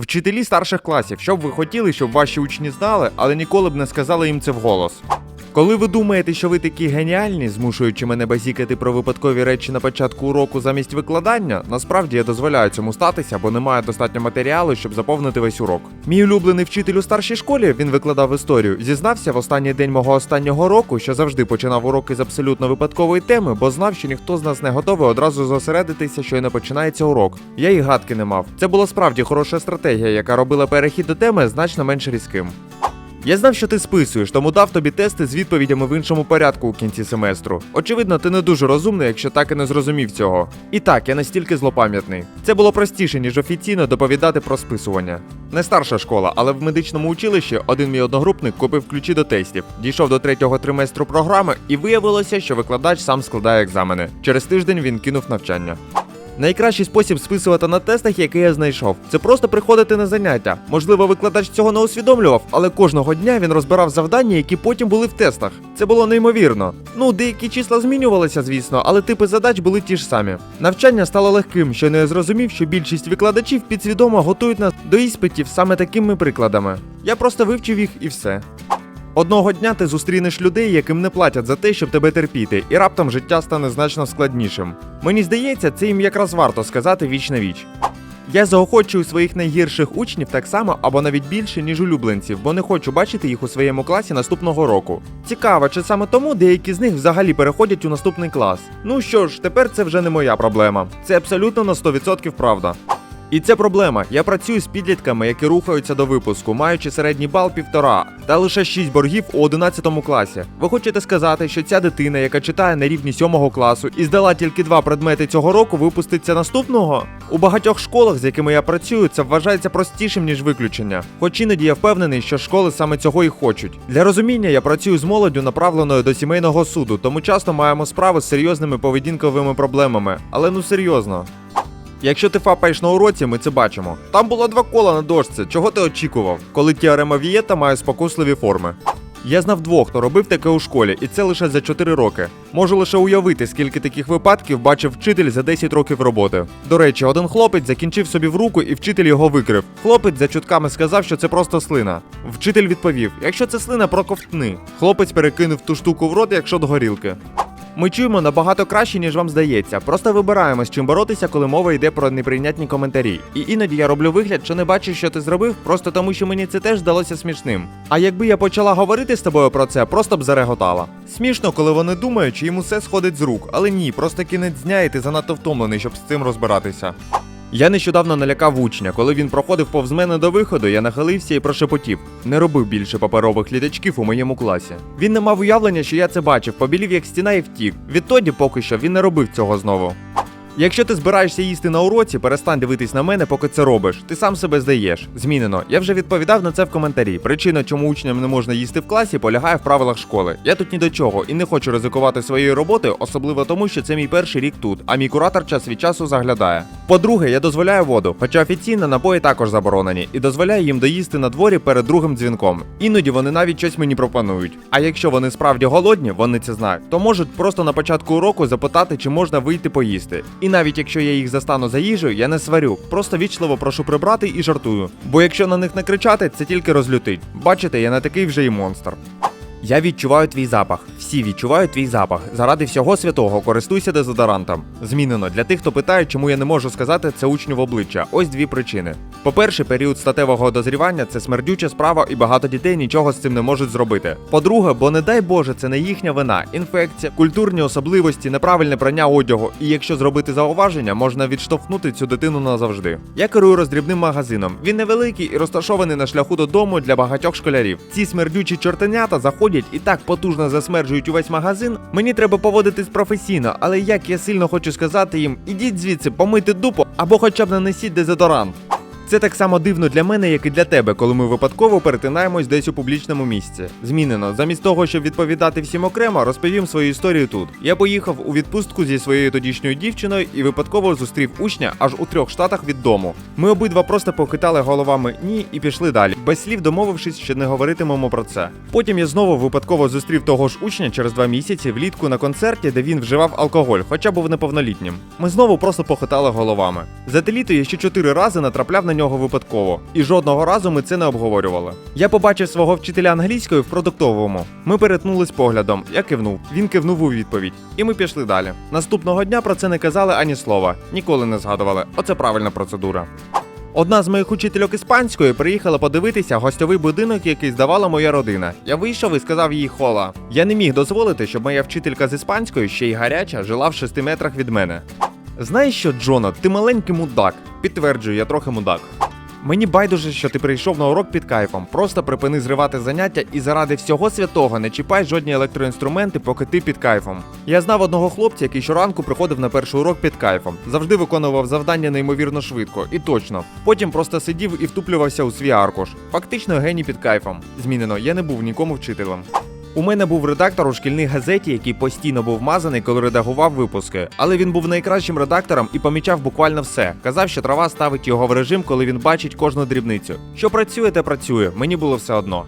Вчителі старших класів, що б ви хотіли, щоб ваші учні знали, але ніколи б не сказали їм це вголос. Коли ви думаєте, що ви такі геніальні, змушуючи мене базікати про випадкові речі на початку уроку замість викладання, насправді я дозволяю цьому статися, бо немає достатньо матеріалу, щоб заповнити весь урок. Мій улюблений вчитель у старшій школі, він викладав історію, зізнався в останній день мого останнього року, що завжди починав уроки з абсолютно випадкової теми, бо знав, що ніхто з нас не готовий одразу зосередитися, що й не починається урок. Я і гадки не мав. Це була справді хороша стратегія, яка робила перехід до теми значно менш різким. Я знав, що ти списуєш, тому дав тобі тести з відповідями в іншому порядку у кінці семестру. Очевидно, ти не дуже розумний, якщо так і не зрозумів цього. І так, я настільки злопам'ятний. Це було простіше, ніж офіційно доповідати про списування. Не старша школа, але в медичному училищі один мій одногрупник купив ключі до тестів, дійшов до третього триместру програми, і виявилося, що викладач сам складає екзамени. Через тиждень він кинув навчання. Найкращий спосіб списувати на тестах, який я знайшов, це просто приходити на заняття. Можливо, викладач цього не усвідомлював, але кожного дня він розбирав завдання, які потім були в тестах. Це було неймовірно. Ну, деякі числа змінювалися, звісно, але типи задач були ті ж самі. Навчання стало легким, що не зрозумів, що більшість викладачів підсвідомо готують нас до іспитів саме такими прикладами. Я просто вивчив їх і все. Одного дня ти зустрінеш людей, яким не платять за те, щоб тебе терпіти, і раптом життя стане значно складнішим. Мені здається, це їм якраз варто сказати віч на віч. Я заохочую своїх найгірших учнів так само або навіть більше, ніж улюбленців, бо не хочу бачити їх у своєму класі наступного року. Цікаво, чи саме тому деякі з них взагалі переходять у наступний клас. Ну що ж, тепер це вже не моя проблема. Це абсолютно на 100% правда. І це проблема. Я працюю з підлітками, які рухаються до випуску, маючи середній бал півтора, та лише 6 боргів у 11 класі. Ви хочете сказати, що ця дитина, яка читає на рівні 7 класу і здала тільки два предмети цього року, випуститься наступного? У багатьох школах, з якими я працюю, це вважається простішим ніж виключення. Хоч іноді я впевнений, що школи саме цього і хочуть. Для розуміння я працюю з молоддю, направленою до сімейного суду, тому часто маємо справу з серйозними поведінковими проблемами. Але ну серйозно. Якщо ти фапаєш на уроці, ми це бачимо. Там було два кола на дошці. Чого ти очікував, коли теорема Вієта має спокусливі форми? Я знав двох, хто робив таке у школі, і це лише за 4 роки. Можу лише уявити, скільки таких випадків бачив вчитель за 10 років роботи. До речі, один хлопець закінчив собі в руку, і вчитель його викрив. Хлопець за чутками сказав, що це просто слина. Вчитель відповів: якщо це слина, проковтни. Хлопець перекинув ту штуку в рот, як шот горілки. Ми чуємо набагато краще, ніж вам здається. Просто вибираємо, з чим боротися, коли мова йде про неприйнятні коментарі. І іноді я роблю вигляд, що не бачу, що ти зробив, просто тому, що мені це теж здалося смішним. А якби я почала говорити з тобою про це, просто б зареготала. Смішно, коли вони думають, що їм усе сходить з рук, але ні, просто кінець дня, і ти занадто втомлений, щоб з цим розбиратися. Я нещодавно налякав учня. Коли він проходив повз мене до виходу, я нахилився і прошепотів: не робив більше паперових літачків у моєму класі. Він не мав уявлення, що я це бачив, побілів як стіна і втік. Відтоді поки що він не робив цього знову. Якщо ти збираєшся їсти на уроці, перестань дивитись на мене, поки це робиш. Ти сам себе здаєш. Змінено. Я вже відповідав на це в коментарі. Причина, чому учням не можна їсти в класі, полягає в правилах школи. Я тут ні до чого і не хочу ризикувати своєю роботою, особливо тому, що це мій перший рік тут, а мій куратор час від часу заглядає. По-друге, я дозволяю воду, хоча офіційно напої також заборонені, і дозволяю їм доїсти на дворі перед другим дзвінком. Іноді вони навіть щось мені пропонують. А якщо вони справді голодні, вони це знають, то можуть просто на початку уроку запитати, чи можна вийти поїсти. І навіть якщо я їх застану за їжею, я не сварю, просто вічливо прошу прибрати і жартую. Бо якщо на них не кричати, це тільки розлютить. Бачите, я не такий вже і монстр. Я відчуваю твій запах. Всі відчувають твій запах. Заради всього святого користуйся дезодорантом. Змінено для тих, хто питає, чому я не можу сказати це учню в обличчя. Ось дві причини. По-перше, період статевого дозрівання це смердюча справа, і багато дітей нічого з цим не можуть зробити. По-друге, бо не дай Боже, це не їхня вина. Інфекція, культурні особливості, неправильне прання одягу. І якщо зробити зауваження, можна відштовхнути цю дитину назавжди. Я керую роздрібним магазином. Він невеликий і розташований на шляху додому для багатьох школярів. Ці смердючі чортенята заходять і так потужно засмерджують увесь магазин. Мені треба поводитись професійно, але як я сильно хочу сказати їм, ідіть звідси, помийте дупу або хоча б нанесіть дезодорант. Це так само дивно для мене, як і для тебе, коли ми випадково перетинаємось десь у публічному місці. Змінено, замість того, щоб відповідати всім окремо, розповім свою історію тут. Я поїхав у відпустку зі своєю тодішньою дівчиною і випадково зустрів учня аж у трьох штатах від дому. Ми обидва просто похитали головами ні і пішли далі, без слів домовившись, що не говоритимемо про це. Потім я знову випадково зустрів того ж учня через два місяці влітку на концерті, де він вживав алкоголь, хоча був неповнолітнім. Ми знову просто похитали головами. За те літо я ще чотири рази натрапляв на нього випадково, і жодного разу ми це не обговорювали. Я побачив свого вчителя англійської в продуктовому. Ми перетнулись поглядом. Я кивнув. Він кивнув у відповідь, і ми пішли далі. Наступного дня про це не казали ані слова, ніколи не згадували. Оце правильна процедура. Одна з моїх учительок іспанської приїхала подивитися гостьовий будинок, який здавала моя родина. Я вийшов і сказав їй хола. Я не міг дозволити, щоб моя вчителька з іспанської, ще й гаряча, жила в шести метрах від мене. Знаєш що, Джона, ти маленький мудак. Підтверджую, я трохи мудак. Мені байдуже, що ти прийшов на урок під кайфом. Просто припини зривати заняття і заради всього святого не чіпай жодні електроінструменти, поки ти під кайфом. Я знав одного хлопця, який щоранку приходив на перший урок під кайфом. Завжди виконував завдання неймовірно швидко і точно. Потім просто сидів і втуплювався у свій аркуш. Фактично геній під кайфом. Змінено, я не був нікому вчителем. У мене був редактор у шкільній газеті, який постійно був мазаний, коли редагував випуски. Але він був найкращим редактором і помічав буквально все. Казав, що трава ставить його в режим, коли він бачить кожну дрібницю. Що працює, те працює. Мені було все одно.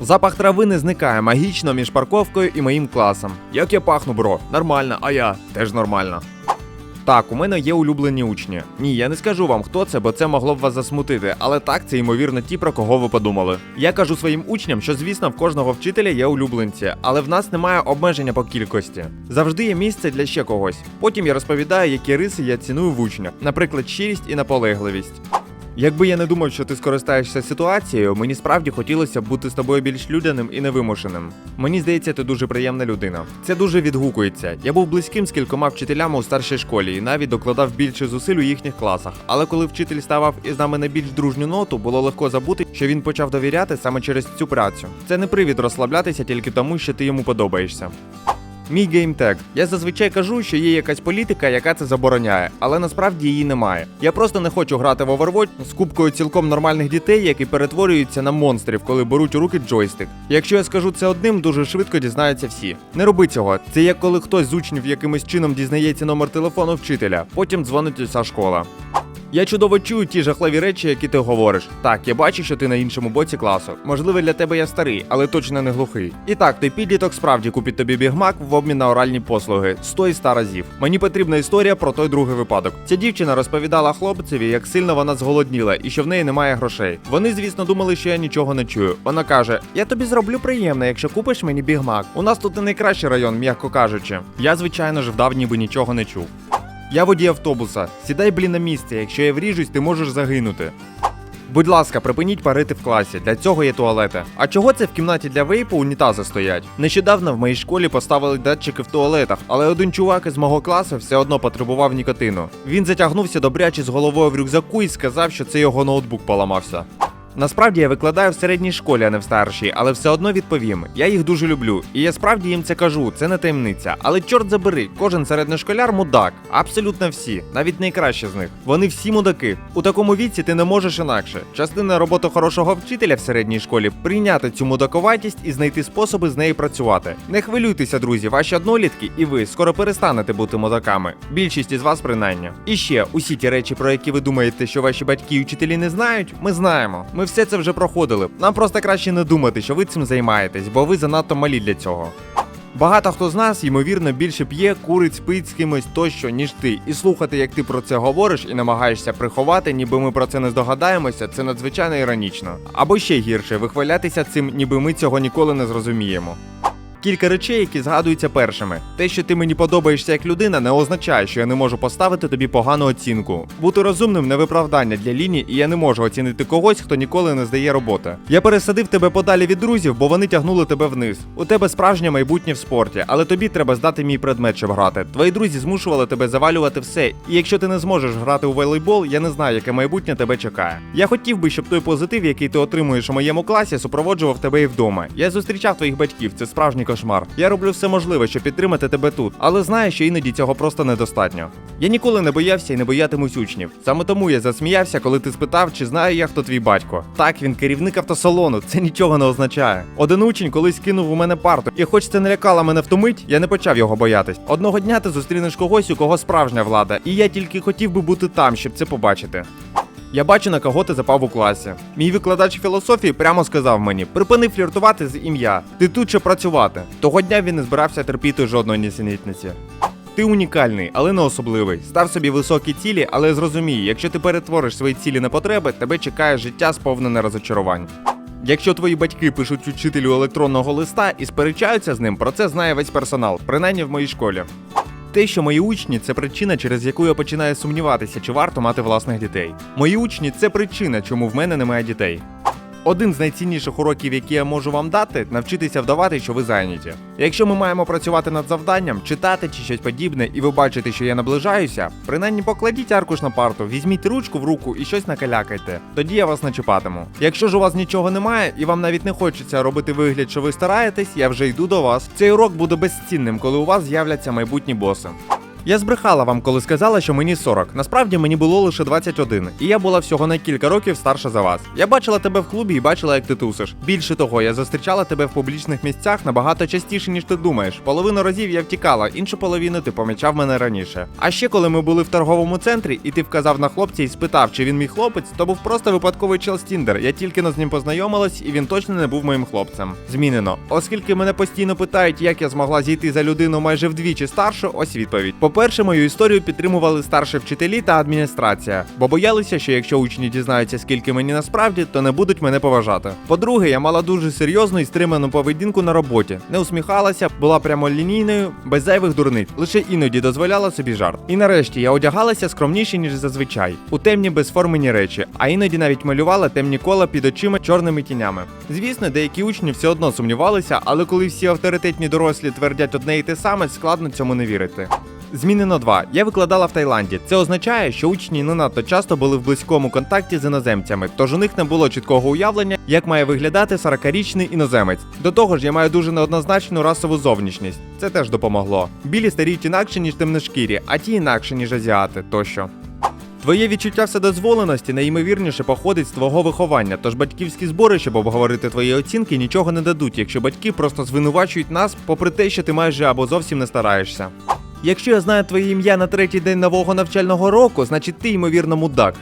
Запах трави не зникає магічно між парковкою і моїм класом. Як я пахну, бро? Нормально, а я теж нормально. Так, у мене є улюблені учні. Ні, я не скажу вам, хто це, бо це могло б вас засмутити, але так, це ймовірно ті, про кого ви подумали. Я кажу своїм учням, що звісно в кожного вчителя є улюбленці, але в нас немає обмеження по кількості. Завжди є місце для ще когось. Потім я розповідаю, які риси я ціную в учнях, наприклад, щирість і наполегливість. Якби я не думав, що ти скористаєшся ситуацією, мені справді хотілося б бути з тобою більш людяним і невимушеним. Мені здається, ти дуже приємна людина. Це дуже відгукується. Я був близьким з кількома вчителями у старшій школі і навіть докладав більше зусиль у їхніх класах. Але коли вчитель ставав із нами на більш дружню ноту, було легко забути, що він почав довіряти саме через цю працю. Це не привід розслаблятися тільки тому, що ти йому подобаєшся. Мій геймтег. Я зазвичай кажу, що є якась політика, яка це забороняє, але насправді її немає. Я просто не хочу грати в Overwatch з кубкою цілком нормальних дітей, які перетворюються на монстрів, коли беруть у руки джойстик. Якщо я скажу це одним, дуже швидко дізнаються всі. Не роби цього. Це як коли хтось з учнів якимось чином дізнається номер телефону вчителя, потім дзвонить уся школа. Я чудово чую ті жахливі речі, які ти говориш. Так, я бачу, що ти на іншому боці класу. Можливо, для тебе я старий, але точно не глухий. І так, той підліток справді купить тобі бігмак в обмін на оральні послуги 100 і 100 разів. Мені потрібна історія про той другий випадок. Ця дівчина розповідала хлопцеві, як сильно вона зголодніла і що в неї немає грошей. Вони, звісно, думали, що я нічого не чую. Вона каже: Я тобі зроблю приємно, якщо купиш мені бігмак. У нас тут не найкращий район, м'яко кажучи. Я, звичайно ж, вдав, ніби нічого не чув. Я водій автобуса. Сідай, блін, на місце. Якщо я вріжусь, ти можеш загинути. Будь ласка, припиніть парити в класі. Для цього є туалети. А чого це в кімнаті для вейпу унітази стоять? Нещодавно в моїй школі поставили датчики в туалетах, але один чувак із мого класу все одно потребував нікотину. Він затягнувся добряче з головою в рюкзаку і сказав, що це його ноутбук поламався. Насправді я викладаю в середній школі, а не в старшій, але все одно відповім. Я їх дуже люблю, і я справді їм це кажу, це не таємниця. Але чорт забери, кожен середньошколяр мудак. Абсолютно всі, навіть найкращі з них. Вони всі мудаки. У такому віці ти не можеш інакше. Частина роботи хорошого вчителя в середній школі прийняти цю мудаковатість і знайти способи з нею працювати. Не хвилюйтеся, друзі, ваші однолітки і ви скоро перестанете бути мудаками. Більшість із вас принаймні. І ще усі ті речі, про які ви думаєте, що ваші батьки і вчителі не знають, ми знаємо. Ми все це вже проходили. Нам просто краще не думати, що ви цим займаєтесь, бо ви занадто малі для цього. Багато хто з нас, ймовірно, більше п'є, курить, спить з кимось тощо, ніж ти. І слухати, як ти про це говориш і намагаєшся приховати, ніби ми про це не здогадаємося, це надзвичайно іронічно. Або ще гірше, вихвалятися цим, ніби ми цього ніколи не зрозуміємо. Кілька речей, які згадуються першими. Те, що ти мені подобаєшся як людина, не означає, що я не можу поставити тобі погану оцінку. Бути розумним не виправдання для лінії, і я не можу оцінити когось, хто ніколи не здає роботи. Я пересадив тебе подалі від друзів, бо вони тягнули тебе вниз. У тебе справжнє майбутнє в спорті, але тобі треба здати мій предмет, щоб грати. Твої друзі змушували тебе завалювати все. І якщо ти не зможеш грати у волейбол, я не знаю, яке майбутнє тебе чекає. Я хотів би, щоб той позитив, який ти отримуєш у моєму класі, супроводжував тебе і вдома. Я зустрічав твоїх батьків, це справжній кошмар. Я роблю все можливе, щоб підтримати тебе тут, але знаю, що іноді цього просто недостатньо. Я ніколи не боявся і не боятимусь учнів. Саме тому я засміявся, коли ти спитав, чи знаю я, хто твій батько. Так, він керівник автосалону, це нічого не означає. Один учень колись кинув у мене парту, і хоч це не лякало мене втомить, я не почав його боятись. Одного дня ти зустрінеш когось, у кого справжня влада, і я тільки хотів би бути там, щоб це побачити. Я бачу, на кого ти запав у класі. Мій викладач філософії прямо сказав мені: припини фліртувати з ім'я. Ти тут щоб працювати. Того дня він не збирався терпіти жодної нісенітниці. Ти унікальний, але не особливий. Став собі високі цілі, але зрозумій, якщо ти перетвориш свої цілі на потреби, тебе чекає життя сповнене розочарувань. Якщо твої батьки пишуть учителю електронного листа і сперечаються з ним, про це знає весь персонал, принаймні в моїй школі. Те, що мої учні це причина, через яку я починаю сумніватися, чи варто мати власних дітей. Мої учні це причина, чому в мене немає дітей. Один з найцінніших уроків, які я можу вам дати, навчитися вдавати, що ви зайняті. Якщо ми маємо працювати над завданням, читати чи щось подібне, і ви бачите, що я наближаюся, принаймні покладіть аркуш на парту, візьміть ручку в руку і щось накалякайте. Тоді я вас не чіпатиму. Якщо ж у вас нічого немає, і вам навіть не хочеться робити вигляд, що ви стараєтесь, я вже йду до вас. Цей урок буде безцінним, коли у вас з'являться майбутні боси. Я збрехала вам, коли сказала, що мені 40. Насправді мені було лише 21, і я була всього на кілька років старша за вас. Я бачила тебе в клубі і бачила, як ти тусиш. Більше того, я зустрічала тебе в публічних місцях набагато частіше, ніж ти думаєш. Половину разів я втікала, іншу половину ти помічав мене раніше. А ще коли ми були в торговому центрі, і ти вказав на хлопця і спитав, чи він мій хлопець, то був просто випадковий чел з Я тільки з ним познайомилась, і він точно не був моїм хлопцем. Змінено. Оскільки мене постійно питають, як я змогла зійти за людину майже вдвічі старшу, ось відповідь. По-перше, мою історію підтримували старші вчителі та адміністрація, бо боялися, що якщо учні дізнаються, скільки мені насправді, то не будуть мене поважати. По-друге, я мала дуже серйозну і стриману поведінку на роботі, не усміхалася, була прямолінійною, без зайвих дурниць, лише іноді дозволяла собі жарт. І нарешті я одягалася скромніше, ніж зазвичай, у темні безформені речі, а іноді навіть малювала темні кола під очима чорними тінями. Звісно, деякі учні все одно сумнівалися, але коли всі авторитетні дорослі твердять одне і те саме, складно цьому не вірити. Змінено 2. Я викладала в Таїланді. Це означає, що учні не надто часто були в близькому контакті з іноземцями, тож у них не було чіткого уявлення, як має виглядати 40-річний іноземець. До того ж, я маю дуже неоднозначну расову зовнішність. Це теж допомогло. Білі старіють інакше, ніж темношкірі, а ті інакше, ніж азіати тощо. Твоє відчуття вседозволеності найімовірніше походить з твого виховання, тож батьківські збори, щоб обговорити твої оцінки, нічого не дадуть, якщо батьки просто звинувачують нас, попри те, що ти майже або зовсім не стараєшся. Якщо я знаю твоє ім'я на третій день нового навчального року, значить ти, ймовірно, мудак.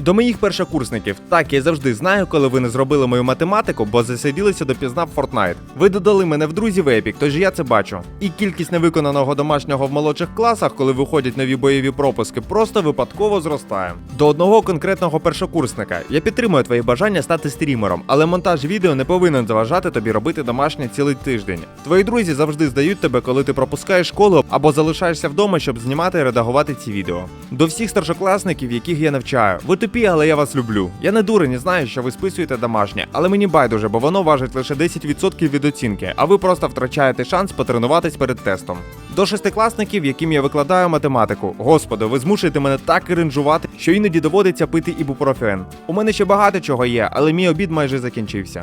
До моїх першокурсників, так я завжди знаю, коли ви не зробили мою математику, бо засиділися допізна в Fortnite. Ви додали мене в друзі в Epic, тож я це бачу. І кількість невиконаного домашнього в молодших класах, коли виходять нові бойові пропуски, просто випадково зростає. До одного конкретного першокурсника я підтримую твоє бажання стати стрімером, але монтаж відео не повинен заважати тобі робити домашнє цілий тиждень. Твої друзі завжди здають тебе, коли ти пропускаєш школу або залишаєшся вдома, щоб знімати і редагувати ці відео. До всіх старшокласників, яких я навчаю, ви тупі, але я вас люблю. Я не дурень знаю, що ви списуєте домашнє, але мені байдуже, бо воно важить лише 10% від оцінки, а ви просто втрачаєте шанс потренуватись перед тестом. До шестикласників, яким я викладаю математику. Господи, ви змушуєте мене так кринжувати, що іноді доводиться пити ібупрофен. У мене ще багато чого є, але мій обід майже закінчився.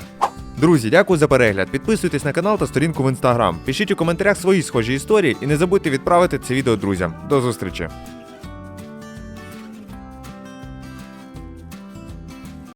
Друзі, дякую за перегляд. Підписуйтесь на канал та сторінку в інстаграм. Пишіть у коментарях свої схожі історії і не забудьте відправити це відео друзям. До зустрічі!